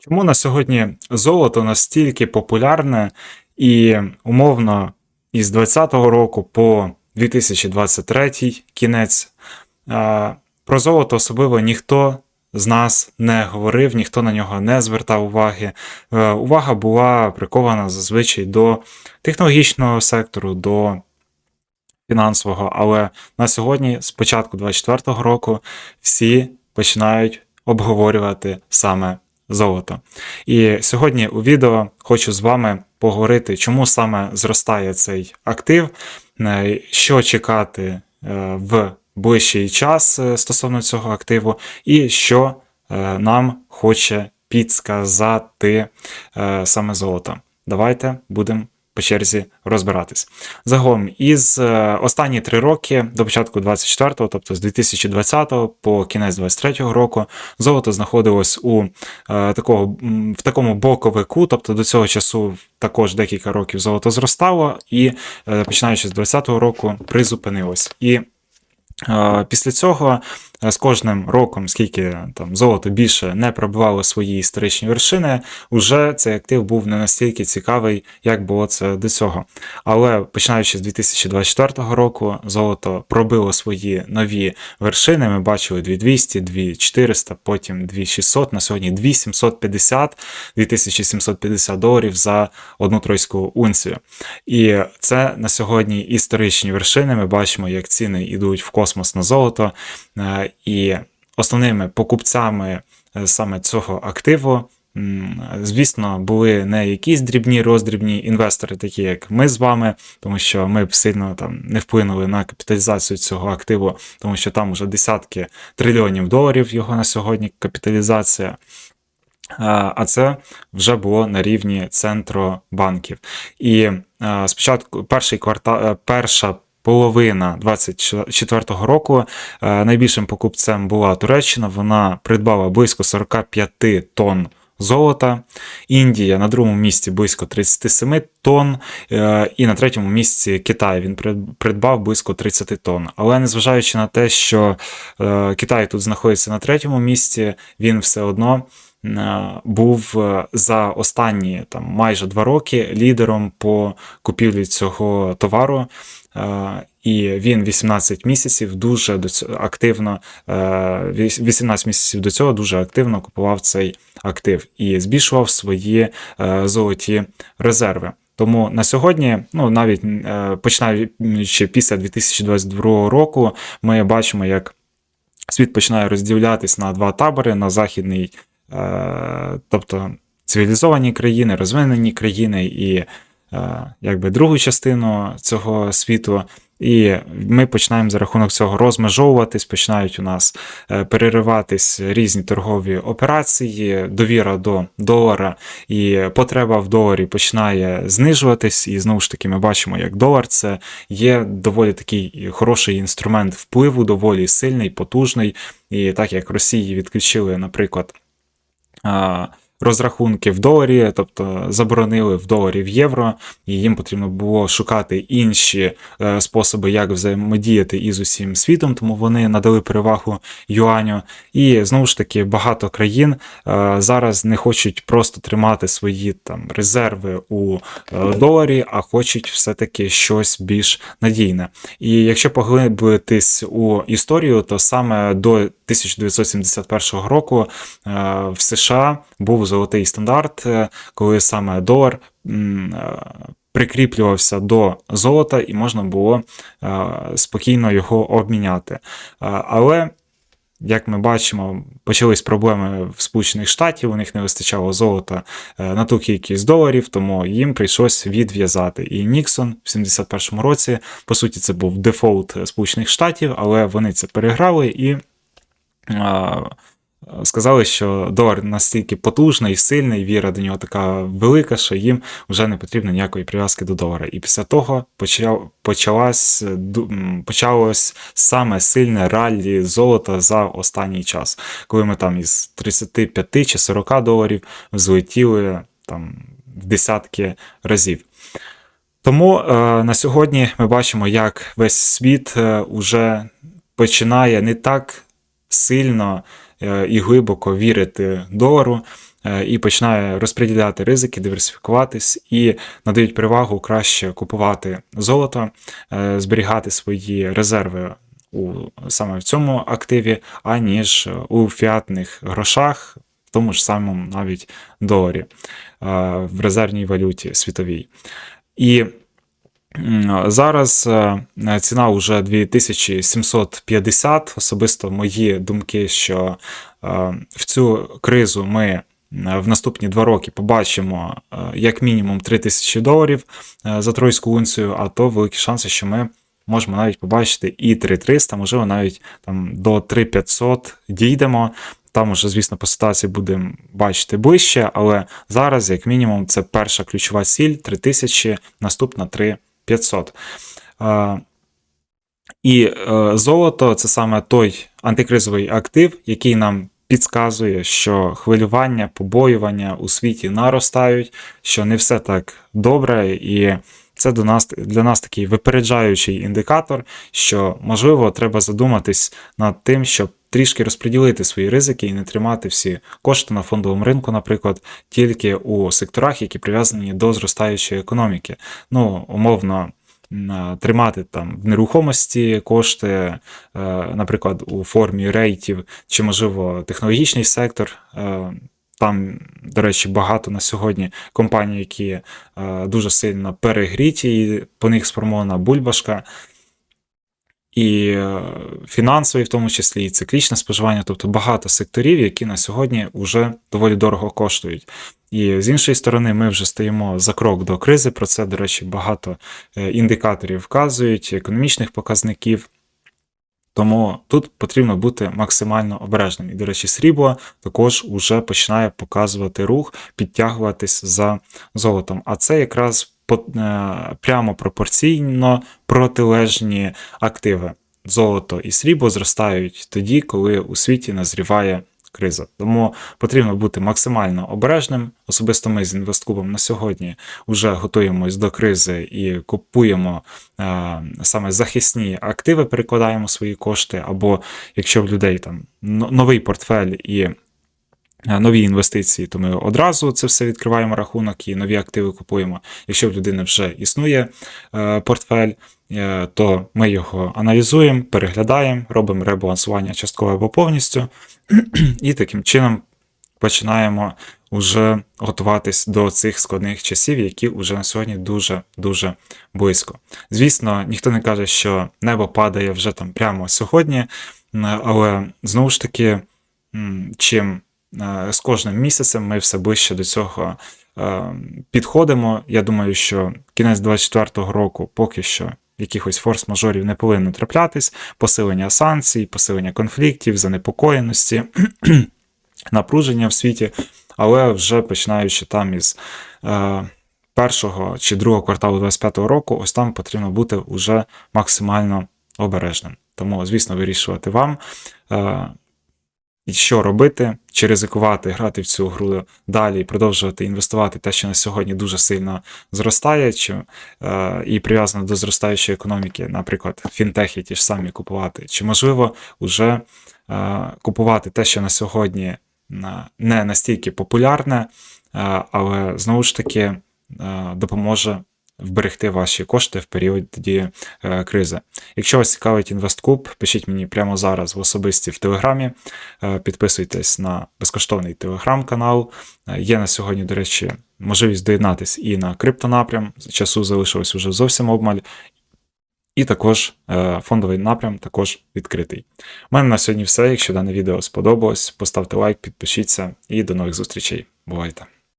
Чому на сьогодні золото настільки популярне і умовно із 2020 року по 2023 кінець про золото особливо ніхто з нас не говорив, ніхто на нього не звертав уваги. Е, Увага була прикована зазвичай до технологічного сектору, до фінансового, але на сьогодні, з початку 2024 року, всі починають обговорювати саме золото. І сьогодні у відео хочу з вами поговорити, чому саме зростає цей актив, е, що чекати е, в ближчий час е, стосовно цього активу, і що нам хоче підсказати саме золото. Давайте будемо по черзі розбиратись. Загалом, із е, останні три роки до початку 24-го, тобто з 2020 по кінець 23-го року, золото знаходилось у е, такого, в такому боковику, тобто до цього часу також декілька років золото зростало, і е, починаючи з 20-го року призупинилось. І Е, Після цього з кожним роком, скільки там золото більше не пробивало свої історичні вершини, уже цей актив був не настільки цікавий, як було це до цього. Але починаючи з 2024 року, золото пробило свої нові вершини. Ми бачили 2200, 2400, потім 2600, на сьогодні 2750, 2750 доларів за одну тройську унцію. І це на сьогодні історичні вершини. Ми бачимо, як ціни йдуть в космос на золото. Е, І основними покупцями е, саме цього активу. Звісно, були не якісь дрібні роздрібні інвестори, такі як ми з вами, тому що ми б сильно там не вплинули на капіталізацію цього активу, тому що там вже десятки трильйонів доларів його на сьогодні капіталізація. А а це вже було на рівні центробанків. І спочатку перший квартал, перша половина 2024 року е, найбільшим покупцем була Туреччина. Вона придбала близько 45 тонн. Золота, Індія на другому місці близько 37 тонн, е, і на третьому місці Китай він придбав близько 30 тонн. Але незважаючи на те, що е, Китай тут знаходиться на третьому місці, він все одно був за останні там майже два роки лідером по купівлі цього товару. І він 18 місяців дуже до цього активно, 18 місяців до цього дуже активно купував цей актив і збільшував свої золоті резерви. Тому на сьогодні, ну навіть починаючи після 2022 року, ми бачимо, як світ починає розділятись на два табори: на західний, тобто цивілізовані країни, розвинені країни і якби другу частину цього світу. І ми починаємо за рахунок цього розмежовуватись, починають у нас е, перериватись різні торгові операції, довіра до долара і потреба в доларі починає знижуватись. І знову ж таки, ми бачимо, як долар це є доволі такий хороший інструмент впливу, доволі сильний, потужний. І так як Росії відключили, наприклад розрахунки в доларі, тобто заборонили в доларі в євро, і їм потрібно було шукати інші е, способи, як взаємодіяти із усім світом, тому вони надали перевагу юаню. І знову ж таки багато країн е, зараз не хочуть просто тримати свої там резерви у е, доларі, а хочуть все-таки щось більш надійне. І якщо поглибитись у історію, то саме до 1971 року в США був золотий стандарт, е, коли саме долар е, прикріплювався до золота і можна було е, спокійно його обміняти. Але як ми бачимо, почались проблеми в Сполучених Штатів, у них не вистачало золота на ту кількість доларів, тому їм прийшлось відв'язати. І Ніксон в 71-му році, по суті, це був дефолт Сполучених Штатів, але вони це переграли і сказали, що долар настільки потужний, сильний, віра до нього така велика, що їм вже не потрібно ніякої прив'язки до долара. І після того почав, почалось, саме сильне раллі золота за останній час, коли ми там із 35 чи 40 доларів злетіли там в десятки разів. Тому е, на сьогодні ми бачимо, як весь світ е, уже починає не так сильно Е, і глибоко вірити долару. е, і починає розподіляти ризики, диверсифікуватись і надають перевагу краще купувати золото, е, зберігати свої резерви у саме в цьому активі, аніж у фіатних грошах, в тому ж самому навіть доларі в резервній валюті світовій. І Зараз е, е, ціна вже 2750. Особисто мої думки, що е, в цю кризу ми в наступні два роки побачимо як мінімум 3000 доларів за тройську унцію, а то великі шанси, що ми можемо навіть побачити і 3300, можливо, навіть там до 3500 дійдемо. Там уже, звісно, по ситуації будемо бачити ближче, але зараз, як мінімум, це перша ключова ціль 3000, наступна 3. 500. І е, золото це саме той антикризовий актив, який нам підказує, що хвилювання, побоювання у світі наростають, що не все так добре, і це до нас для нас такий випереджаючий індикатор, що можливо треба задуматись над тим, щоб трішки розподілити свої ризики і не тримати всі кошти на фондовому ринку, наприклад, тільки у секторах, які прив'язані до зростаючої економіки. Ну, умовно. Тримати там в нерухомості кошти, е, наприклад, у формі рейтів, чи, можливо, технологічний сектор. е, Там, до речі, багато на сьогодні компаній, які е, дуже сильно перегріті, і по них сформована бульбашка. І фінансові, фінансовий, в тому числі, і циклічне споживання, тобто багато секторів, які на сьогодні вже доволі дорого коштують. І з іншої сторони, ми вже стоїмо за крок до кризи. Про це, до речі, багато е, індикаторів вказують, економічних показників. Тому тут потрібно бути максимально обережним. І, до речі, срібло також уже починає показувати рух, підтягуватись за золотом. А це якраз е, прямо пропорційно протилежні активи. Золото і срібло зростають тоді, коли у світі назріває криза. Тому потрібно бути максимально обережним. Особисто ми з інвестклубом на сьогодні вже готуємось до кризи і купуємо е, саме захисні активи, перекладаємо свої кошти, або якщо в людей там новий портфель і е, нові інвестиції, то ми одразу це все відкриваємо рахунок і нові активи купуємо. Якщо в людини вже існує е, портфель, то ми його аналізуємо, переглядаємо, робимо ребалансування частково або повністю, і таким чином починаємо вже готуватись до цих складних часів, які вже на сьогодні дуже дуже близько. Звісно, ніхто не каже, що небо падає вже там прямо сьогодні, але знову ж таки, чим е, з кожним місяцем ми все ближче до цього е, підходимо. Я думаю, що кінець 24-го року поки що. Якихось форс-мажорів не повинно траплятись, посилення санкцій, посилення конфліктів, занепокоєності, напруження в світі, але вже починаючи там із е, першого чи другого кварталу 25-го року, ось там потрібно бути вже максимально обережним. Тому, звісно, вирішувати вам. І що робити, чи ризикувати, грати в цю гру далі і продовжувати інвестувати те, що на сьогодні дуже сильно зростає, чи, е, і прив'язано до зростаючої економіки, наприклад, фінтехи ті ж самі купувати, чи можливо вже е, купувати те, що на сьогодні е, не настільки популярне, е, але знову ж таки е, допоможе вберегти ваші кошти в періоді е, кризи. Якщо вас цікавить інвесткуб, пишіть мені прямо зараз в особисті в Телеграмі. Е, Підписуйтесь на безкоштовний телеграм-канал. Е, Є на сьогодні, до речі, можливість доєднатись і на криптонапрям. Часу залишилось уже зовсім обмаль. І також фондовий напрям також відкритий. У мене на сьогодні все. Якщо дане відео сподобалось, поставте лайк, підпишіться і до нових зустрічей. Бувайте!